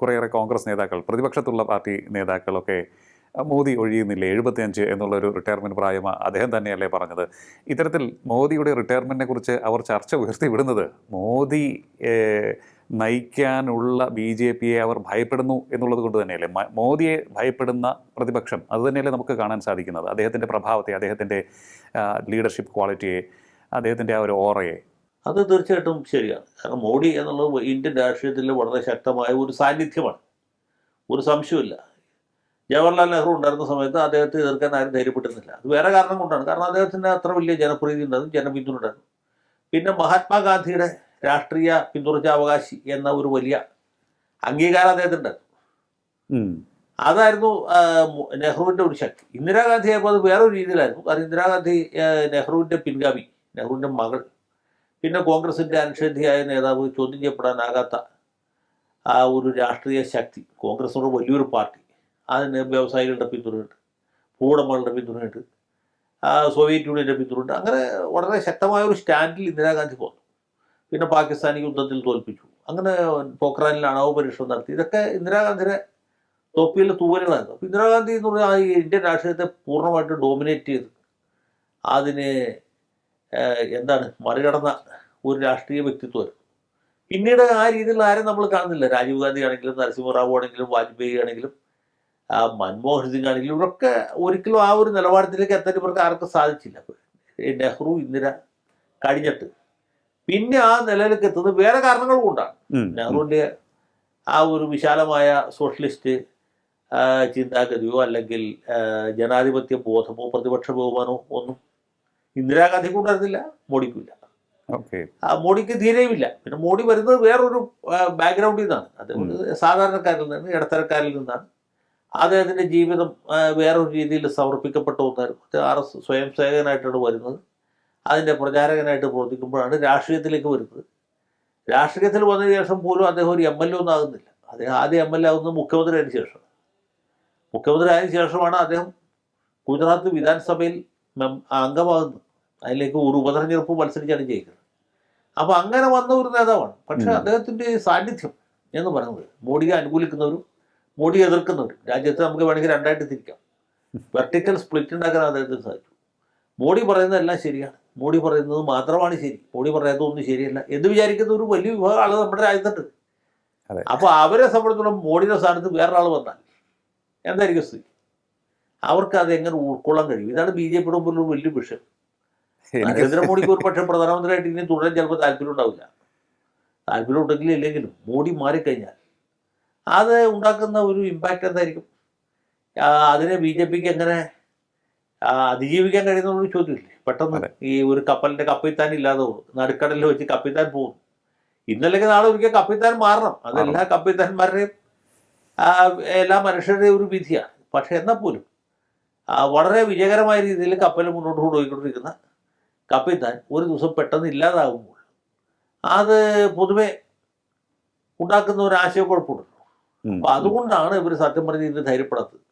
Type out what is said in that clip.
കുറേയേറെ കോൺഗ്രസ് നേതാക്കൾ പ്രതിപക്ഷത്തുള്ള പാർട്ടി നേതാക്കളൊക്കെ മോദി ഒഴിയുന്നില്ല? എഴുപത്തിയഞ്ച് എന്നുള്ളൊരു റിട്ടയർമെന്റ് പ്രായം അദ്ദേഹം തന്നെയല്ലേ പറഞ്ഞത്. ഇത്തരത്തിൽ മോദിയുടെ റിട്ടയർമെന്റിനെ കുറിച്ച് അവർ ചർച്ച ഉയർത്തി വിടുന്നത് മോദി നയിക്കാനുള്ള ബി ജെ പിയെ അവർ ഭയപ്പെടുന്നു എന്നുള്ളത് കൊണ്ട് തന്നെയല്ലേ? മോദിയെ ഭയപ്പെടുന്ന പ്രതിപക്ഷം അത് തന്നെയല്ലേ നമുക്ക് കാണാൻ സാധിക്കുന്നത്? അദ്ദേഹത്തിന്റെ പ്രഭാവത്തെ അദ്ദേഹത്തിന്റെ ലീഡർഷിപ്പ് ക്വാളിറ്റിയെ അദ്ദേഹത്തിന്റെ ആ ഒരു ഓറയെ അത് തീർച്ചയായിട്ടും ശരിയാണ്. കാരണം മോഡി എന്നുള്ളത് ഇന്ത്യൻ രാഷ്ട്രീയത്തിൽ വളരെ ശക്തമായ ഒരു സാന്നിധ്യമാണ്. ഒരു സംശയമില്ല ജവഹർലാൽ നെഹ്റു ഉണ്ടായിരുന്ന സമയത്ത് അദ്ദേഹത്തെ എതിർക്കാൻ ആരും ധൈര്യപ്പെട്ടിരുന്നില്ല. അത് വേറെ കാരണം കൊണ്ടാണ്. കാരണം അദ്ദേഹത്തിന് അത്ര വലിയ ജനപ്രീതി ഉണ്ടായിരുന്നു ജനപിന്തുണ ഉണ്ടായിരുന്നു പിന്നെ മഹാത്മാഗാന്ധിയുടെ രാഷ്ട്രീയ പിന്തുണച്ചാവകാശി എന്ന ഒരു വലിയ അംഗീകാരം അദ്ദേഹത്തിന് ഉണ്ടായിരുന്നു ഉം. അതായിരുന്നു നെഹ്റുവിന്റെ ഒരു ശക്തി. ഇന്ദിരാഗാന്ധി ആയപ്പോൾ അത് വേറൊരു രീതിയിലായിരുന്നു. കാരണം ഇന്ദിരാഗാന്ധി നെഹ്റുവിന്റെ പിൻഗാമി നെഹ്റുവിന്റെ മകൾ പിന്നെ കോൺഗ്രസിന്റെ അനുഷേധിയായ നേതാവ് ചോദ്യം ചെയ്യപ്പെടാനാകാത്ത ആ ഒരു രാഷ്ട്രീയ ശക്തി കോൺഗ്രസ് കോൺഗ്രസിനോട് വലിയൊരു പാർട്ടി അതിന് വ്യവസായികളുടെ പിന്തുണയുണ്ട് ഭൂവുടമകളുടെ പിന്തുണയുണ്ട് സോവിയറ്റ് യൂണിയന്റെ പിന്തുണയുണ്ട്. അങ്ങനെ വളരെ ശക്തമായ ഒരു സ്റ്റാൻഡിൽ ഇന്ദിരാഗാന്ധി പോന്നു പിന്നെ പാകിസ്ഥാനി യുദ്ധത്തിൽ തോൽപ്പിച്ചു. അങ്ങനെ പോക്രാനിൽ അണവ് പരീക്ഷണം നടത്തി. ഇതൊക്കെ ഇന്ദിരാഗാന്ധിയുടെ തൊപ്പിയിലെ തൂവലുകളായിരുന്നു. അപ്പോൾ ഇന്ദിരാഗാന്ധി എന്ന് പറഞ്ഞാൽ ഇന്ത്യൻ രാഷ്ട്രീയത്തെ പൂർണമായിട്ട് ഡോമിനേറ്റ് ചെയ്ത് അതിനെ എന്താണ്? മറികടന്ന ഒരു രാഷ്ട്രീയ വ്യക്തിത്വമായിരുന്നു. പിന്നീട് ആ രീതിയിൽ ആരും നമ്മൾ കാണുന്നില്ല. രാജീവ് ഗാന്ധി ആണെങ്കിലും നരസിംഹറാവു ആണെങ്കിലും വാജ്പേയി ആണെങ്കിലും ആ മൻമോഹൻ സിംഗ് ആണെങ്കിലും ഇവരൊക്കെ ഒരിക്കലും ആ ഒരു നിലവാരത്തിലേക്ക് എത്താൻ ഇവർക്ക് ആർക്കും സാധിച്ചില്ല. നെഹ്റു ഇന്ദിര കഴിഞ്ഞിട്ട്. പിന്നെ ആ നിലയിലേക്ക് എത്തുന്നത് വേറെ കാരണങ്ങൾ കൊണ്ടാണ്. നെഹ്റുവിന്റെ ആ ഒരു വിശാലമായ സോഷ്യലിസ്റ്റ് ചിന്താഗതിയോ അല്ലെങ്കിൽ ജനാധിപത്യ ബോധമോ പ്രതിപക്ഷ ബഹുമാനമോ ഒന്നും ഇന്ദിരാഗാന്ധിക്ക് ഉണ്ടായിരുന്നില്ല മോഡിക്കുമില്ല. ഇല്ല ആ മോഡിക്ക് ധീരയുമില്ല. പിന്നെ മോഡി വരുന്നത് വേറൊരു ബാക്ക്ഗ്രൗണ്ടിൽ നിന്നാണ്. അത് സാധാരണക്കാരിൽ നിന്ന് ഇടത്തരക്കാരിൽ നിന്നാണ്. അദ്ദേഹത്തിന്റെ ജീവിതം വേറൊരു രീതിയിൽ സമർപ്പിക്കപ്പെട്ട ഒന്നായിരുന്നു. മറ്റേ ആർ എസ് സ്വയം സേവകനായിട്ടാണ് വരുന്നത്. അതിന്റെ പ്രചാരകനായിട്ട് പ്രവർത്തിക്കുമ്പോഴാണ് രാഷ്ട്രീയത്തിലേക്ക് വരുന്നത്. രാഷ്ട്രീയത്തിൽ വന്നതിന് ശേഷം പോലും അദ്ദേഹം ഒരു എം എൽ എ ഒന്നും ആകുന്നില്ല. അദ്ദേഹം ആദ്യം എം എൽ എ ആകുന്നത് മുഖ്യമന്ത്രി ആയതിനു ശേഷം മുഖ്യമന്ത്രി ആയതിനു ശേഷമാണ് അദ്ദേഹം ഗുജറാത്ത് വിധാനസഭയിൽ അംഗമാകുന്നത്. അതിലേക്ക് ഒരു ഉപതെരഞ്ഞെടുപ്പ് മത്സരിച്ചാണ് ജയിക്കുന്നത്. അപ്പോൾ അങ്ങനെ വന്ന ഒരു നേതാവാണ്. പക്ഷേ. അദ്ദേഹത്തിന്റെ സാന്നിധ്യം എന്ന് പറയുന്നത് മോഡിയെ അനുകൂലിക്കുന്നവരും മോഡിയെ എതിർക്കുന്നവരും. രാജ്യത്തെ നമുക്ക് വേണമെങ്കിൽ രണ്ടായിട്ട് തിരിക്കാം. വെർട്ടിക്കൽ സ്പ്ലിറ്റ് ഉണ്ടാക്കാൻ അദ്ദേഹത്തിന് സാധിച്ചു. മോഡി പറയുന്നതെല്ലാം ശരിയാണ്. മോഡി പറയുന്നത് മാത്രമാണ് ശരി. മോഡി പറയുന്നതൊന്നും ശരിയല്ല എന്ന് വിചാരിക്കുന്ന ഒരു വലിയ വിഭാഗം ആൾ നമ്മുടെ രാജ്യത്തുണ്ട്. അപ്പോൾ അവരെ സംബന്ധിച്ചിടത്തോളം മോഡിയുടെ സ്ഥാനത്ത് വേറൊരാൾ വന്നാൽ എന്തായിരിക്കും സ്ഥിതി? അവർക്ക് അത് എങ്ങനെ ഉൾക്കൊള്ളാൻ കഴിയും? ഇതാണ് ബി ജെ പിയുടെ ഒരു വലിയ വിഷയം. നരേന്ദ്രമോദിക്ക് ഒരു പക്ഷേ പ്രധാനമന്ത്രിയായിട്ട് ഇനി തുടരാൻ ചിലപ്പോൾ താല്പര്യം ഉണ്ടാവില്ല. താല്പര്യം ഉണ്ടെങ്കിലും ഇല്ലെങ്കിലും മോഡി മാറിക്കഴിഞ്ഞാൽ അത് ഉണ്ടാക്കുന്ന ഒരു ഇമ്പാക്റ്റ് എന്തായിരിക്കും? അതിനെ ബി ജെ പിക്ക് എങ്ങനെ അതിജീവിക്കാൻ കഴിയുന്ന ഒരു ചോദ്യമില്ലേ? പെട്ടെന്ന് ഈ ഒരു കപ്പലിന്റെ കപ്പിത്താൻ ഇല്ലാതെ പോകും. നടുക്കടലിൽ വെച്ച് കപ്പിത്താൻ പോകും. ഇന്നല്ലെങ്കിൽ നാളെ ഒരിക്കൽ കപ്പിത്താൻ മാറണം. അതെല്ലാ കപ്പിത്താന്മാരുടെയും ആ, എല്ലാ മനുഷ്യരുടെയും ഒരു വിധിയാണ്. പക്ഷെ എന്നാൽ പോലും വളരെ വിജയകരമായ രീതിയിൽ കപ്പൽ മുന്നോട്ട് കൊണ്ടുപോയിക്കൊണ്ടിരിക്കുന്ന കപ്പിത്താൻ ഒരു ദിവസം പെട്ടെന്ന് ഇല്ലാതാകുമ്പോൾ അത് പൊതുവെ ഉണ്ടാക്കുന്ന ഒരു ആശയക്കുഴപ്പമുണ്ടല്ലോ. അപ്പൊ അതുകൊണ്ടാണ് ഇവർ സത്യം പറഞ്ഞ് ഇതിന് ധൈര്യപ്പെടാത്തത്